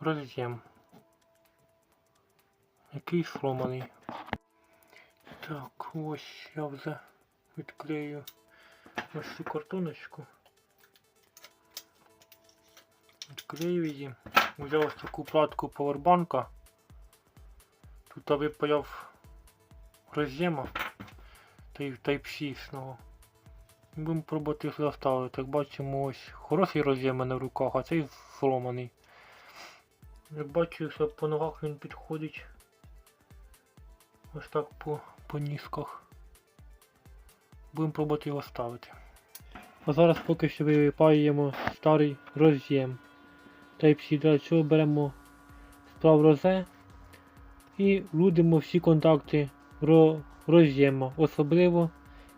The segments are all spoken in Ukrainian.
роз'єм. Який сломаний. Так, ось я вже відклею ось цю картоночку. Відклею її. Взяв ось таку платку повербанка. Тут випаяв роз'єма Type-C. Будемо пробувати сюди ставити. Як бачимо, ось хороший роз'єм в руках, а цей зломаний. Як бачу, що по ногах він підходить. Ось так по, по нісках. Будемо пробувати його ставити. А зараз поки що випаюємо старий роз'єм. Type-C для цього беремо справ розе і лудимо всі контакти ро- роз'єма, особливо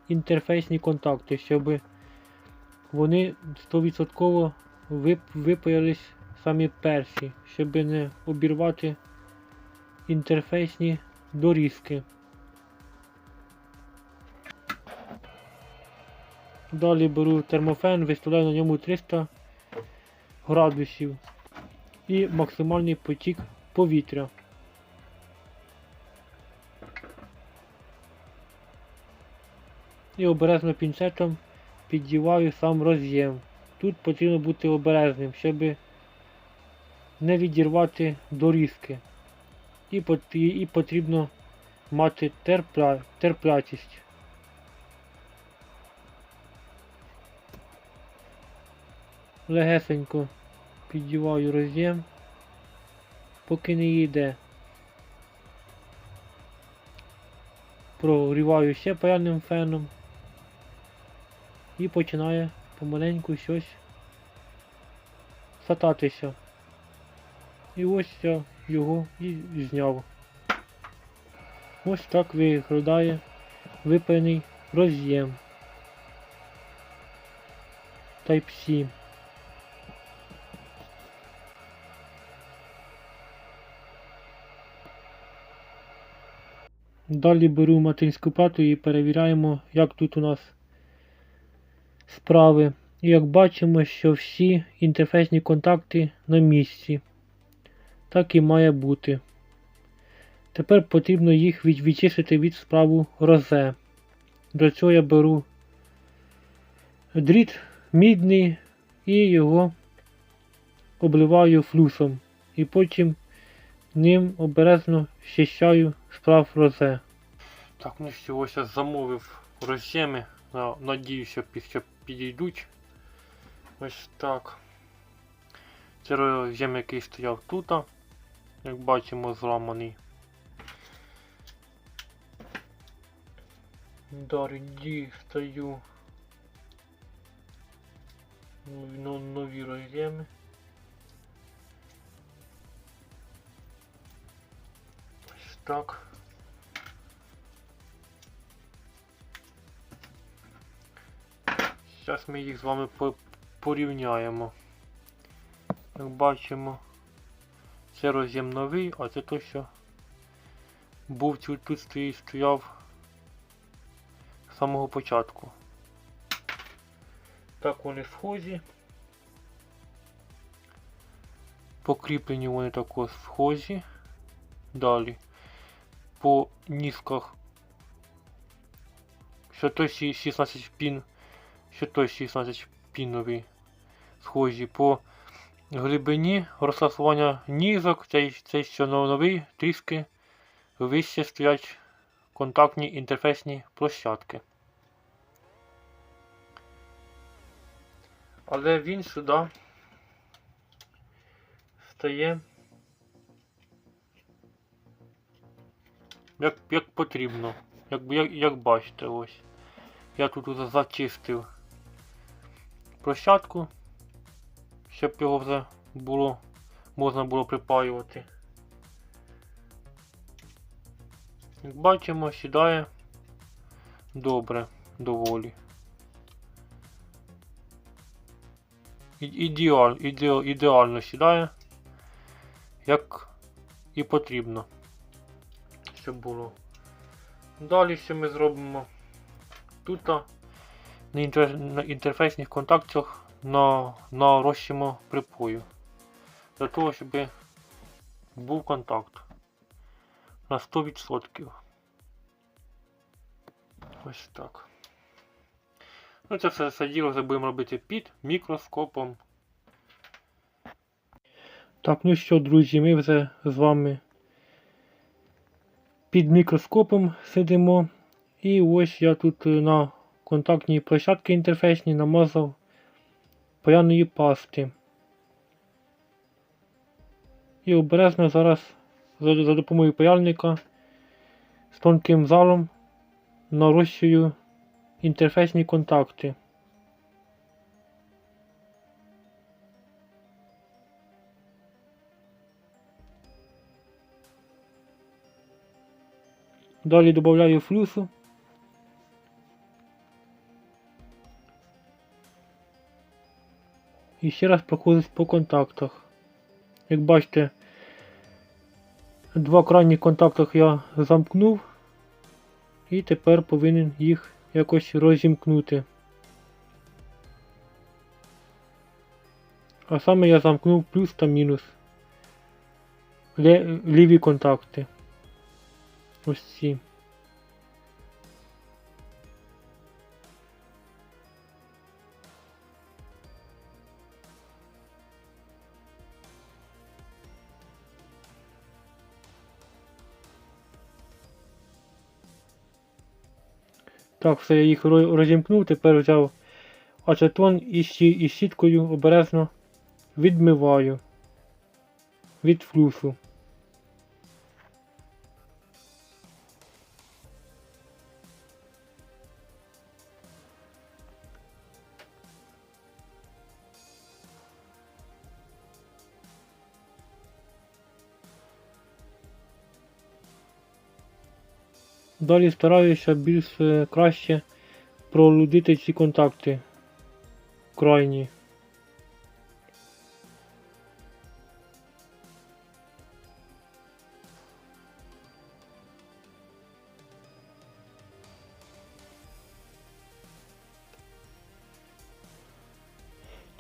інтерфейсні контакти, щоб вони 100% вип- випаялись самі перші, щоб не обірвати інтерфейсні дорізки. Далі беру термофен, виставляю на ньому 300 градусів і максимальний потік повітря. І обережно пінцетом піддіваю сам роз'єм. Тут потрібно бути обережним, щоб не відірвати дорізки. І, пот- і потрібно мати терпля, терплячість. Легесенько піддіваю роз'єм, поки не йде. Прогріваю ще паяльним феном і починає помаленьку щось сататися. І ось я його і зняв. Ось так виглядає випаяний роз'єм Type-C. Далі беру материнську плату і перевіряємо, як тут у нас справи. І як бачимо, що всі інтерфейсні контакти на місці. Так і має бути. Тепер потрібно їх відчистити від справу розе. Для цього я беру дріт мідний і його обливаю флюсом. І потім ним обережно щищаю справ розе. Так, ну ось я замовив роз'єми. Надіюся, що підійдуть. Ось так. Це роз'єм, який стояв тут. Як бачимо, зламаний. Дістаю ну, нові роз'єми. Ось так. Зараз ми їх з вами порівняємо. Як бачимо, це роз'єм новий, а це той, що був тут, стоїть, стояв з самого початку. Так вони схожі. Покріплені вони також схожі. Далі. По нісках. Що той 16 пін, що той 16 піновий. Схожі по глибині розтасування нізок, цей, цей що новий, трішки вище стоять контактні інтерфейсні площадки. Але він сюди стає як, як потрібно. Як, як, як бачите, ось. Я тут зачистив площадку, щоб його вже було, можна було припаювати. Як бачимо, сідає добре, доволі. Ідеаль, ідеал, ідеально сідає, як і потрібно, щоб було. Далі що ми зробимо? Тут на інтерфейсних контактах на, нарощимо припою. Для того, щоб був контакт. На 100%. Ось так. Ну, це все, все діло будемо робити під мікроскопом. Так, ну що, друзі, ми вже з вами під мікроскопом сидимо. І ось я тут е, на контактній площадці інтерфейсній намазав паяної пасти. І обережно зараз за, за допомогою паяльника з тонким залом нарощую інтерфейсні контакти. Далі додаю флюсу. І ще раз проходжусь по контактах. Як бачите, два крайні контактах я замкнув і тепер повинен їх якось розімкнути. А саме я замкнув плюс та мінус. Ліві контакти. Ось ці. Так, все, я їх розімкнув, тепер взяв ацетон і, щіткою обережно відмиваю від флюсу. Далі стараюся більш е, краще пролудити ці контакти крайні.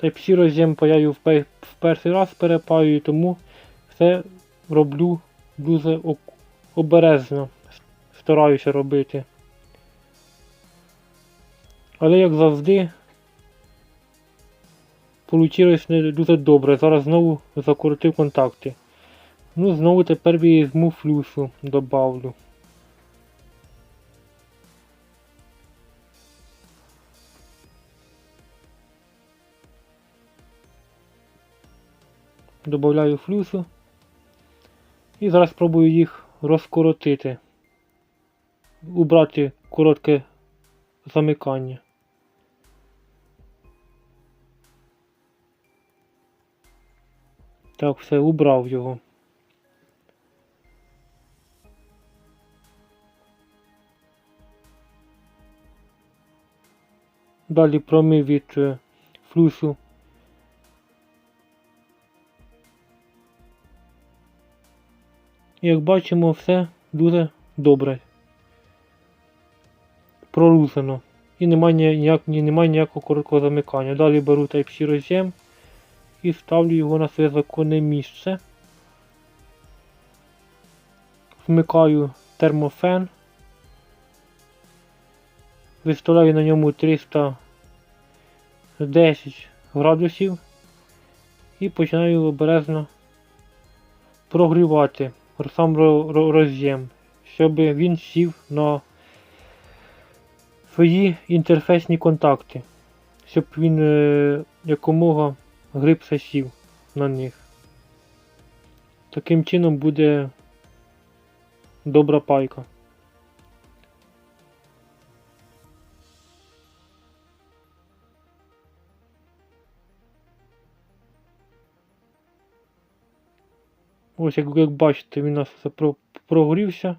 Type-C роз'єм паяю в пе- в перший раз перепаюю, тому все роблю дуже обережно стараюся робити. Але як завжди, вийшло не дуже добре. Зараз знову закоротив контакти. Ну, знову тепер візьму флюсу, добавлю. Добавляю флюсу. І зараз спробую їх розкоротити убрати коротке замикання. Так, все, убрав його. Далі промив від е, флюсу. Як бачимо, все дуже добре пролузано. І немає, ніяк, ні- немає ніякого короткого замикання. Далі беру Type-C роз'єм і ставлю його на своє законне місце. Вмикаю термофен. Виставляю на ньому 310 градусів і починаю обережно прогрівати сам ро- ро- роз'єм, щоб він сів на свої інтерфейсні контакти, щоб він е, якомога глибше сів на них. Таким чином буде добра пайка. Ось як, як бачите, він у нас прогорівся.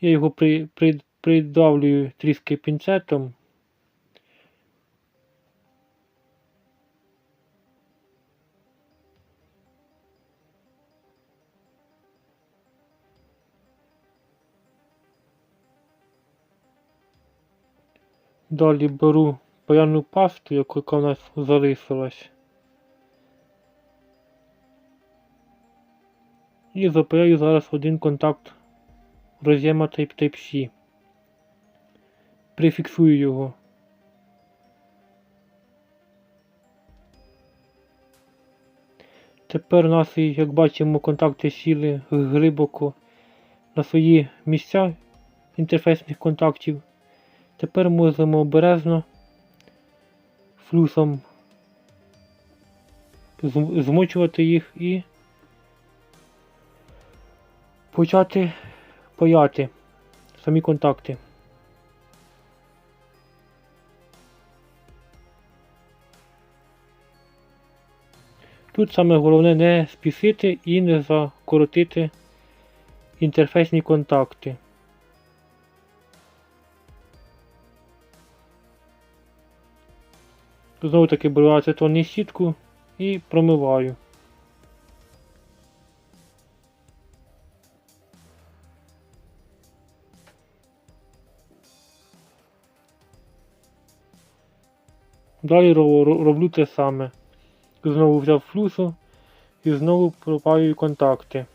Я його при, при, придавлюю трішки пінцетом. Далі беру паяну пасту, яка у нас залишилась. І запаяю зараз один контакт роз'єма Type Type-C. Прифіксую його. Тепер у нас, як бачимо, контакти сіли глибоко на свої місця інтерфейсних контактів. Тепер можемо обережно флюсом змочувати їх і почати паяти самі контакти. Тут саме головне не спісити і не закоротити інтерфейсні контакти. Знову таки беру ацетонну сітку і промиваю. Далі ро- ро- роблю те саме. Знову взяв флюсу і знову пропаюю контакти.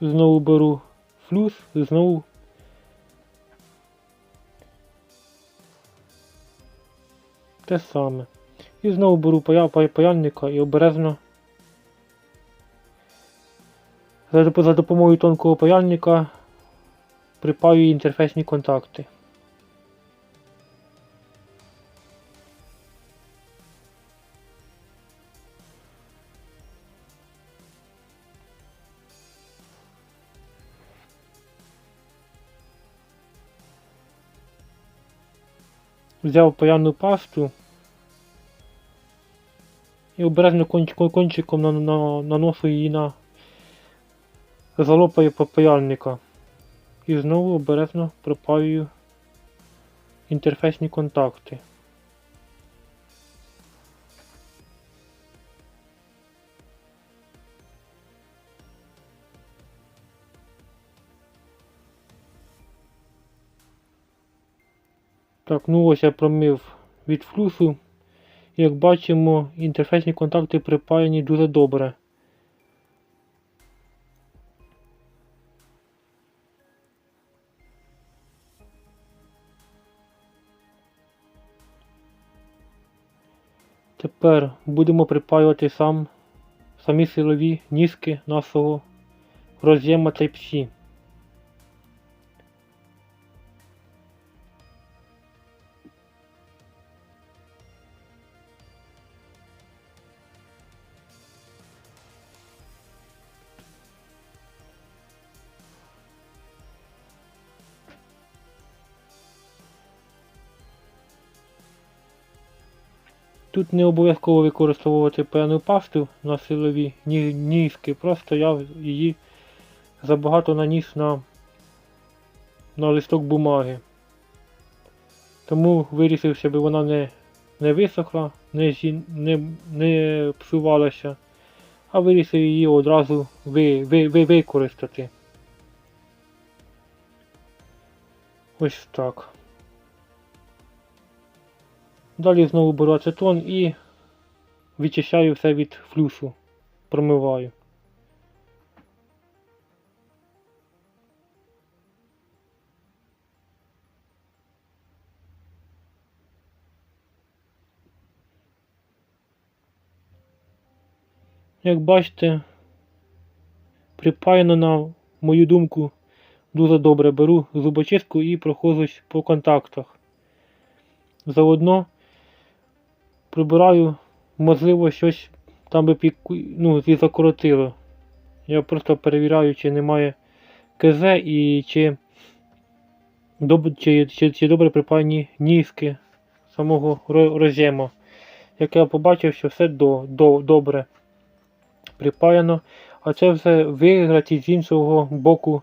Знову беру флюс і знову те саме. І знову беру пая, пая, паяльника і обережно за допомогою тонкого паяльника припаюю інтерфейсні контакти. Взяв паяну пасту і обережно конч, кончиком на, на, наношу її на залопаю паяльника. І знову обережно пропаюю інтерфейсні контакти. Так, ну ось я промив від флюсу. Як бачимо, інтерфейсні контакти припаяні дуже добре. Тепер будемо припаювати сам, самі силові ніжки нашого роз'єма Type-C. Тут не обов'язково використовувати певну пасту на силові ні- ніжки, просто я її забагато наніс на, на листок бумаги. Тому вирішив, щоб вона не, не висохла, не, не, не псувалася, а вирішив її одразу ви, ви, ви, використати. Ось так. Далі знову беру ацетон і відчищаю все від флюсу. Промиваю. Як бачите, припаяно на мою думку дуже добре беру зубочистку і проходжусь по контактах. Заодно прибираю, можливо, щось там би піку... ну, і закоротило. Я просто перевіряю, чи немає КЗ і чи, доб... чи, чи, чи добре припаяні ніжки самого ро- роз'єму. Як я побачив, що все до, до, добре припаяно, а це все виграті з іншого боку